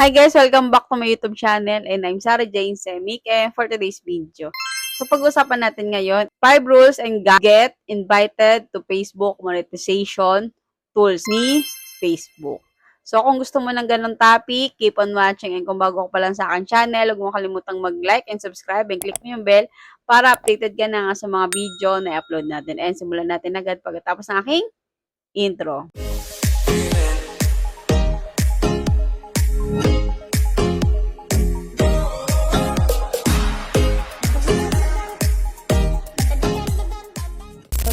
Hi guys! Welcome back to my YouTube channel and I'm Sarah Jane Semic and for today's video. So pag-usapan natin ngayon, 5 rules and get invited to Facebook monetization tools ni Facebook. So kung gusto mo ng ganong topic, keep on watching and kung bago ka pa lang sa akin channel, huwag mo kalimutang mag-like and subscribe and click mo yung bell para updated ka na nga sa mga video na i-upload natin. And simulan natin agad pagkatapos ng aking intro. Intro.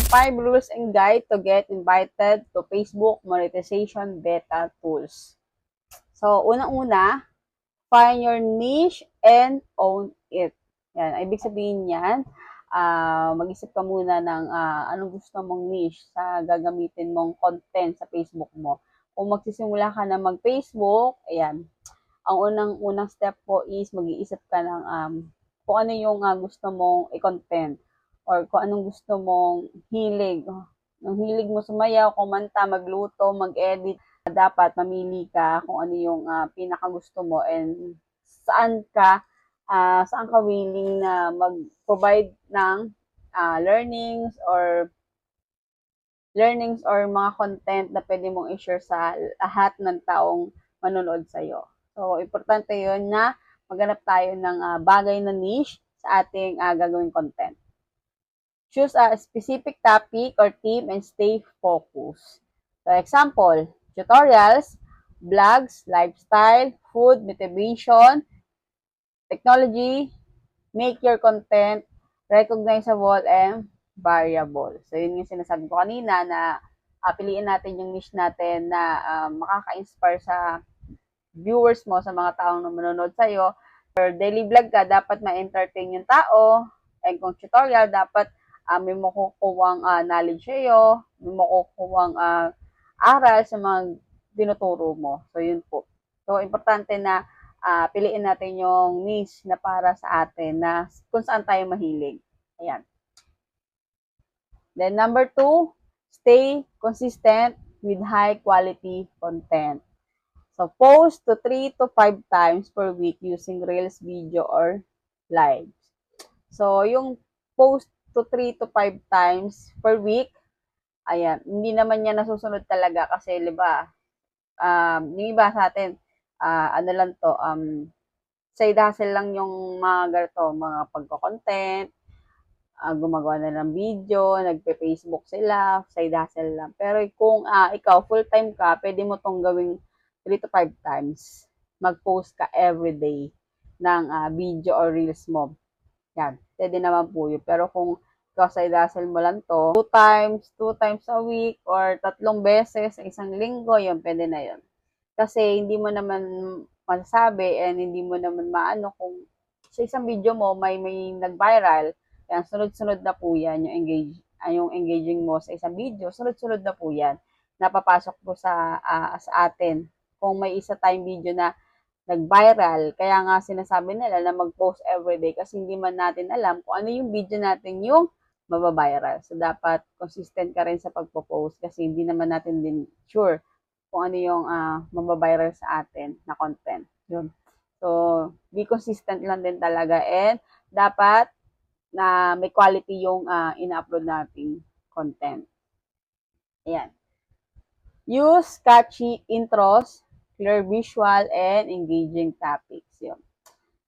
5 rules and guide to get invited to Facebook monetization beta tools. So, unang-una, find your niche and own it. Yan, ibig sabihin yan, uh, ah, mag-isip ka muna ng uh, anong gusto mong niche sa gagamitin mong content sa Facebook mo. Kung magsisimula ka na mag-Facebook, ayan, ang unang-unang step po is mag-iisip ka ng um, kung ano yung uh, gusto mong i-content or kung anong gusto mong hilig. Yung hilig mo sumayaw, kumanta, magluto, mag-edit, dapat mamili ka kung ano yung uh, pinaka gusto mo and saan ka ah, saan ka willing na mag-provide ng ah, learnings or learnings or mga content na pwede mong i-share sa lahat ng taong manonood sa'yo. So, importante yun na maghanap tayo ng ah, bagay na niche sa ating ah, gagawing content. Choose a specific topic or theme and stay focused. So, example, tutorials, blogs, lifestyle, food, motivation, technology, make your content recognizable and variable. So, yun yung sinasabi ko kanina na ah, piliin natin yung niche natin na ah, makaka-inspire sa viewers mo, sa mga taong na manonood sa'yo. For daily vlog ka, dapat ma-entertain yung tao. And kung tutorial, dapat uh, may makukuwang uh, knowledge sa'yo, may makukuwang uh, aral sa mga tinuturo mo. So, yun po. So, importante na uh, piliin natin yung niche na para sa atin na kung saan tayo mahilig. Ayan. Then, number two, stay consistent with high quality content. So, post to 3 to 5 times per week using Reels, video, or lives. So, yung post to 3 to 5 times per week, ayan, hindi naman niya nasusunod talaga kasi, di ba, um, yung iba sa atin, uh, ano lang to, um, side hustle lang yung mga ganito, mga pagko-content, uh, gumagawa na ng video, nagpe-Facebook sila, side hustle lang. Pero kung uh, ikaw full-time ka, pwede mo tong gawing 3 to 5 times. Mag-post ka everyday ng uh, video or reels mo. Yan, pwede naman po yun. Pero kung ikaw side hustle mo lang to, 2 times, 2 times a week, or tatlong beses sa isang linggo, yun, pwede na yun. Kasi hindi mo naman masasabi and hindi mo naman maano kung sa isang video mo may may nag-viral, yan, sunod-sunod na po yan yung engage ay yung engaging mo sa isang video, sunod-sunod na po yan. Napapasok po sa uh, sa atin kung may isa tayong video na nag-viral. Kaya nga sinasabi nila na mag-post everyday kasi hindi man natin alam kung ano yung video natin yung mababiral. So, dapat consistent ka rin sa pagpo-post kasi hindi naman natin din sure kung ano yung uh, mababiral sa atin na content. Yun. So, be consistent lang din talaga and dapat na may quality yung uh, ina-upload nating content. Ayan. Use catchy intros clear visual, and engaging topics. Yun.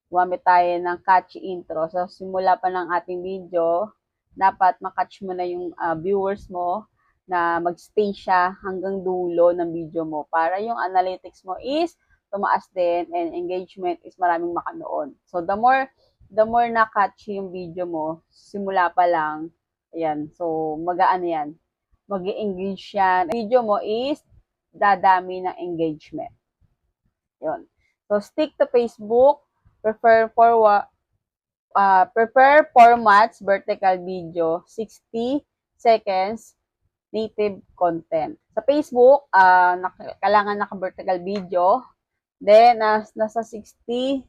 Gumamit tayo ng catchy intro. So, simula pa ng ating video, dapat makatch mo na yung uh, viewers mo na magstay siya hanggang dulo ng video mo para yung analytics mo is tumaas din and engagement is maraming makanood. So, the more the more na catchy yung video mo, simula pa lang, ayan, so magaan yan. mag engage yan. Video mo is dadami ng engagement. Yon. So, stick to Facebook. Prefer for uh, prepare formats, vertical video, 60 seconds, native content. Sa Facebook, uh, nak- kailangan naka-vertical video. Then, nas nasa 60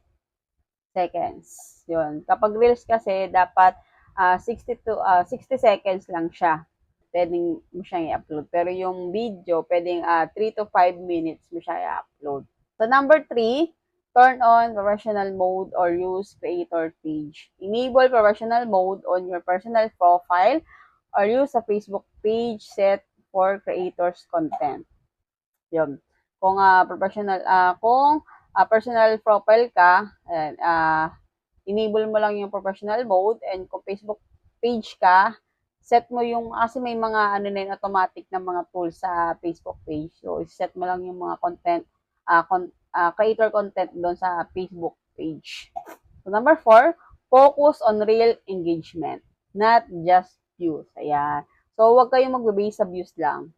seconds. Yun. Kapag Reels kasi, dapat uh, 60 to uh, 60 seconds lang siya. Pwedeng mo siyang i-upload. Pero yung video, pwedeng uh, 3 to 5 minutes mo siya i-upload. So, number three, Turn on professional mode or use creator page. Enable professional mode on your personal profile or use a Facebook page set for creators content. Yun. Kung ah, professional, ah, kung ah, personal profile ka, ayan, ah, enable mo lang yung professional mode and kung Facebook page ka, set mo yung, kasi may mga ano na yun, automatic na mga tools sa Facebook page. So, set mo lang yung mga content, ah, con- ah, creator content doon sa Facebook page. So, number four, focus on real engagement, not just views. Ayan. So, huwag kayong mag-base sa views lang.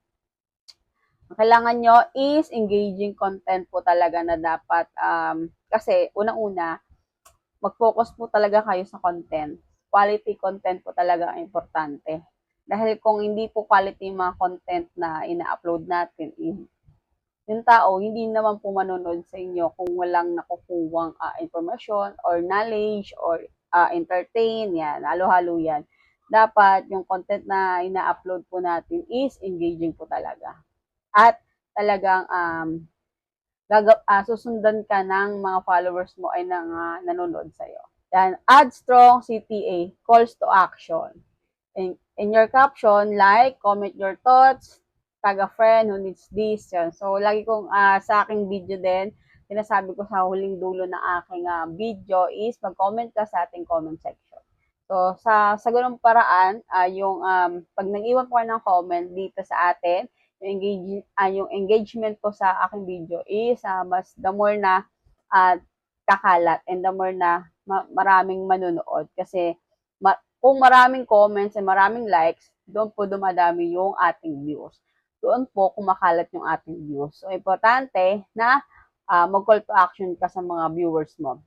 Ang kailangan nyo is engaging content po talaga na dapat, um, kasi unang-una, mag-focus po talaga kayo sa content. Quality content po talaga ang importante. Dahil kung hindi po quality yung mga content na ina-upload natin, in, yung tao, hindi naman po manonood sa inyo kung walang nakukuwang uh, information or knowledge or uh, entertain, yan, halo-halo yan. Dapat yung content na ina-upload po natin is engaging po talaga. At talagang um, gagaw, uh, susundan ka ng mga followers mo ay nang uh, nanonood sa'yo. Then, add strong CTA, calls to action. In, in your caption, like, comment your thoughts, tag a friend who needs this. Yan. So, lagi kong uh, sa aking video din, sinasabi ko sa huling dulo ng aking uh, video is mag-comment ka sa ating comment section. So, sa, sa ganung paraan, uh, yung um, pag nag-iwan po ng comment dito sa atin, yung, engage, uh, yung engagement ko sa aking video is uh, mas the more na uh, kakalat and the more na ma- maraming manonood kasi ma- kung maraming comments and maraming likes, doon po dumadami yung ating views. Doon po kumakalat yung ating views. So, importante na uh, mag-call to action ka sa mga viewers mo.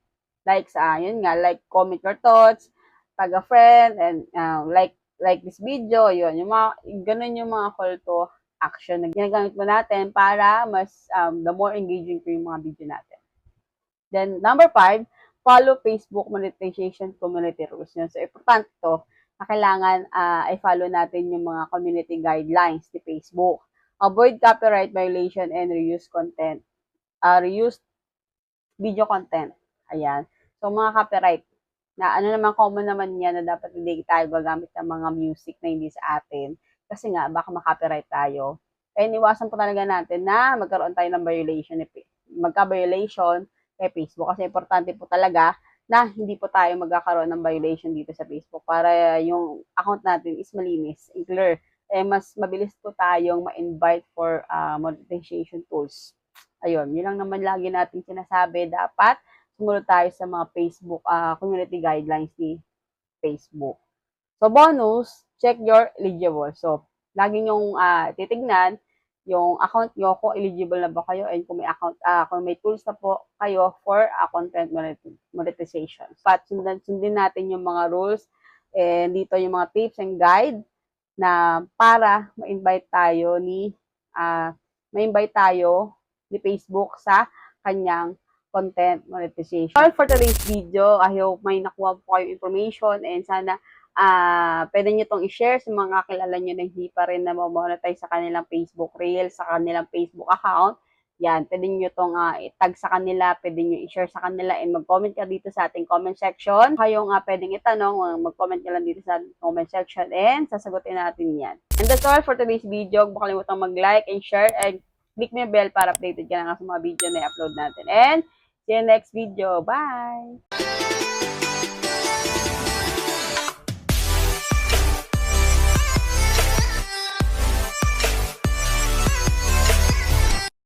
Like sa, uh, yun nga, like, comment your thoughts, tag a friend, and uh, like like this video, yun. Yung mga, ganun yung mga call to action na ginagamit mo natin para mas um, the more engaging po yung mga video natin. Then, number five, follow Facebook monetization community rules. Yun. So, importante to na kailangan uh, i-follow natin yung mga community guidelines ni Facebook. Avoid copyright violation and reuse content. Uh, reuse video content. Ayan. So, mga copyright, na ano naman common naman yan na dapat hindi tayo gagamit ng mga music na hindi sa atin. Kasi nga, baka makopyright tayo. Kaya iniwasan po talaga natin na magkaroon tayo ng violation, magka-violation kay Facebook. Kasi importante po talaga na hindi po tayo magkakaroon ng violation dito sa Facebook para yung account natin is malinis and clear. Eh, mas mabilis po tayong ma-invite for uh, monetization tools. Ayun, yun lang naman lagi natin sinasabi. Dapat sumunod tayo sa mga Facebook uh, community guidelines ni Facebook. So, bonus, check your eligible. So, lagi nyong uh, titignan yung account nyo kung eligible na ba kayo and kung may account uh, kung may tools na po kayo for uh, content monetization. But sundan sundin natin yung mga rules and dito yung mga tips and guide na para ma-invite tayo ni uh, ma-invite tayo ni Facebook sa kanyang content monetization. All for today's video. I hope may nakuha po kayo information and sana uh, pwede nyo itong i-share sa mga kilala nyo na hindi pa rin na monetize sa kanilang Facebook Reels, sa kanilang Facebook account. Yan, pwede nyo itong uh, itag sa kanila, pwede nyo i-share sa kanila and mag-comment ka dito sa ating comment section. Kayong uh, pwedeng itanong, mag-comment nyo lang dito sa comment section and sasagutin natin yan. And that's all for today's video. Huwag kalimutan mag-like and share and click mo yung bell para updated ka na sa mga video na i-upload natin. And see you next video. Bye!